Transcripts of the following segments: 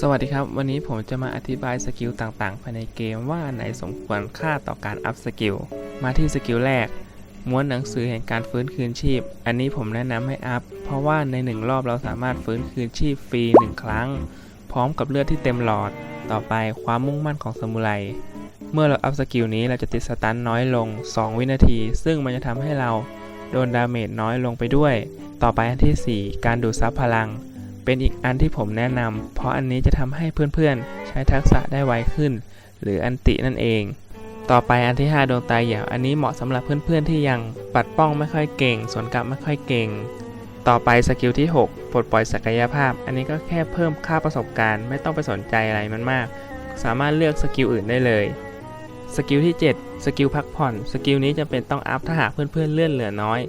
สวัสดีครับ วันนี้ผมจะมาอธิบายสกิลต่างๆ ภายในเกมว่าไหนสมควรค่าต่อการอัพสกิล มาที่สกิลแรก ม้วนหนังสือแห่งการฟื้นคืนชีพ อันนี้ผมแนะนำให้อัพ เพราะว่าในหนึ่งรอบเราสามารถฟื้นคืนชีพฟรีหนึ่งครั้ง พร้อมกับเลือดที่เต็มหลอด ต่อไปความมุ่งมั่นของสมุไร เมื่อเราอัพสกิลนี้เราจะติดสตันน้อยลง 2 วินาที ซึ่งมันจะทำให้เราโดนดาเมจน้อยลงไปด้วย ต่อไปอันทีสี่4 การดูดซับพลัง เป็นอีกอันที่ผมแนะนำ เพราะอันนี้จะทำให้เพื่อนๆ ใช้ทักษะได้ไวขึ้น หรืออันตินั่นเอง ต่อไปอันที่ 5 ดวงตาหยาวอันนี้เหมาะสำหรับเพื่อนๆที่ยังปัดป้องไม่ค่อยเก่ง สวนกลับไม่ค่อยเก่ง ต่อไปสกิลที่ 6 ปลดปล่อยศักยภาพ อันนี้ก็แค่เพิ่มค่าประสบการณ์ ไม่ต้องไปสนใจอะไรมันมาก สามารถเลือกสกิลอื่นได้เลยสกิลที่ 7 สกิลพักผ่อน สกิลนี้จำเป็นต้องอัพถ้าหากเพื่อนๆเลื่อนเหลือน้อย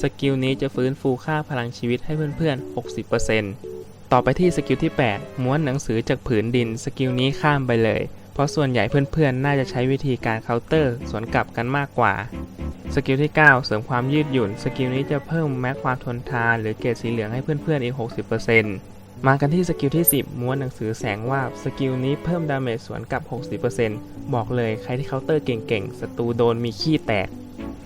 สกิลนี้จะฟื้นฟูค่าพลังชีวิตให้เพื่อนๆ 60% ต่อไปที่สกิลที่ 8 ม้วนหนังสือจากผืนดิน สกิลนี้ข้ามไปเลย เพราะส่วนใหญ่เพื่อนๆ น่าจะใช้วิธีการเคาน์เตอร์ สวนกลับกันมากกว่า สกิลที่ 9 เสริมความยืดหยุ่น สกิลนี้จะเพิ่มแม็กความทนทาน หรือเกรดสีเหลืองให้เพื่อนๆ อีก 60%มากันที่สกิลที่ 10 ม้วนหนังสือแสงวาบ สกิลนี้เพิ่มดาเมจสวนกลับ 60%บอกเลยใครที่เคาน์เตอร์เก่งๆ ศัตรูโดนมีขี้แตก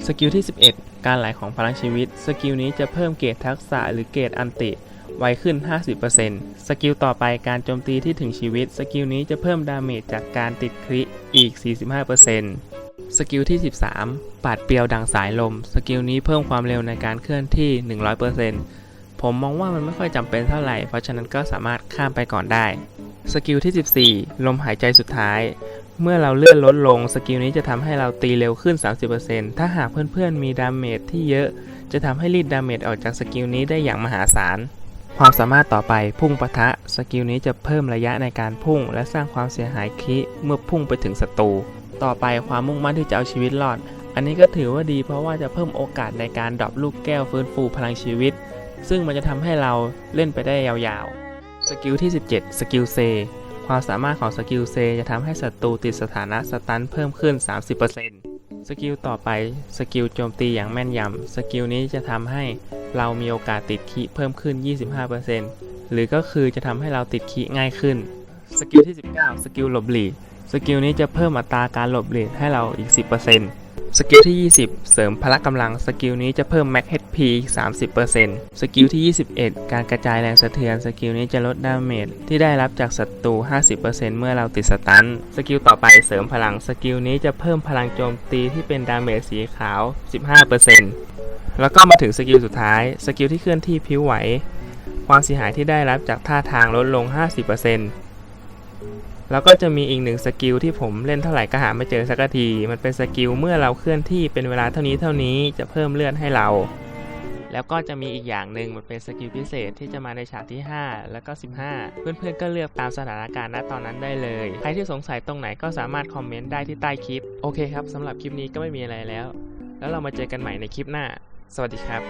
สกิลที่ 11 การไหลของพลังชีวิต สกิลนี้จะเพิ่มเกรดทักษะหรือเกรดอันติ ไวขึ้น 50%สกิลต่อไปการโจมตีที่ถึงชีวิต สกิลนี้จะเพิ่มดาเมจจากการติดคริอีก 45%สกิลที่ 13 ปาดเปียวดังสายลม สกิลนี้เพิ่มความเร็วในการเคลื่อนที่ 100%ผมมองว่ามันไม่ค่อยจำเป็นเท่าไหร่ เพราะฉะนั้นก็สามารถข้ามไปก่อนได้ สกิลที่ 14 ลมหายใจสุดท้าย เมื่อเราเลื่อนลดลง สกิลนี้จะทำให้เราตีเร็วขึ้น 30%ถ้าหากเพื่อนๆ มีดาเมจที่เยอะ จะทำให้รีดดาเมจออกจากสกิลนี้ได้อย่างมหาศาล ความสามารถต่อไปพุ่งปะทะ สกิลนี้จะเพิ่มระยะในการพุ่ง และสร้างความเสียหายคิเมื่อพุ่งไปถึงศัตรู ต่อไปความมุ่งมั่นที่จะเอาชีวิตรอด อันนี้ก็ถือว่าดีเพราะว่าจะเพิ่มโอกาสในการดรอปลูกแก้วฟื้นฟูพลังชีวิต ซึ่งมันจะทำให้เราเล่นไปได้ยาวๆ สกิลที่ 17 สกิลเซ ความสามารถของสกิลเซจะทำให้ศัตรูติดสถานะสตันเพิ่มขึ้น 30% สกิลต่อไปสกิลโจมตีอย่างแม่นยำสกิลนี้จะทำให้เรามีโอกาสติดคีเพิ่มขึ้น 25%หรือก็คือจะทำให้เราติดคีง่ายขึ้น สกิลที่ 19 สกิลหลบหลีกสกิลนี้จะเพิ่มอัตราการหลบหลีกให้เราอีก 10% สกิลที่ 20 เสริมพละกำลัง สกิลนี้จะเพิ่ม Max HP อีก30%สกิลที่ 21 การกระจายแรงสะเทือน สกิลนี้จะลดดาเมจที่ได้รับจากศัตรู 50%เมื่อเราติดสตัน สกิลต่อไปเสริมพลัง สกิลนี้จะเพิ่มพลังโจมตีที่เป็นดาเมจสีขาว 15%แล้วก็มาถึงสกิลสุดท้าย สกิลที่เคลื่อนที่ผิวไหว ความเสียหายที่ได้รับจากท่าทางลดลง 50% แล้วก็จะมีอีกหนึ่งสกิลที่ผมเล่นเท่าไหร่ก็หาไม่เจอสักที มันเป็นสกิลเมื่อเราเคลื่อนที่เป็นเวลาเท่านี้เท่านี้จะเพิ่มเลือดให้เรา แล้วก็จะมีอีกอย่างหนึ่งมันเป็นสกิลพิเศษที่จะมาในฉากที่ 5 แล้วก็ 15 เพื่อนๆก็เลือกตามสถานการณ์ณตอนนั้นได้เลย ใครที่สงสัยตรงไหนก็สามารถคอมเมนต์ได้ที่ใต้คลิป โอเคครับสำหรับคลิปนี้ก็ไม่มีอะไรแล้ว แล้วเรามาเจอกันใหม่ในคลิปหน้า สวัสดีครับ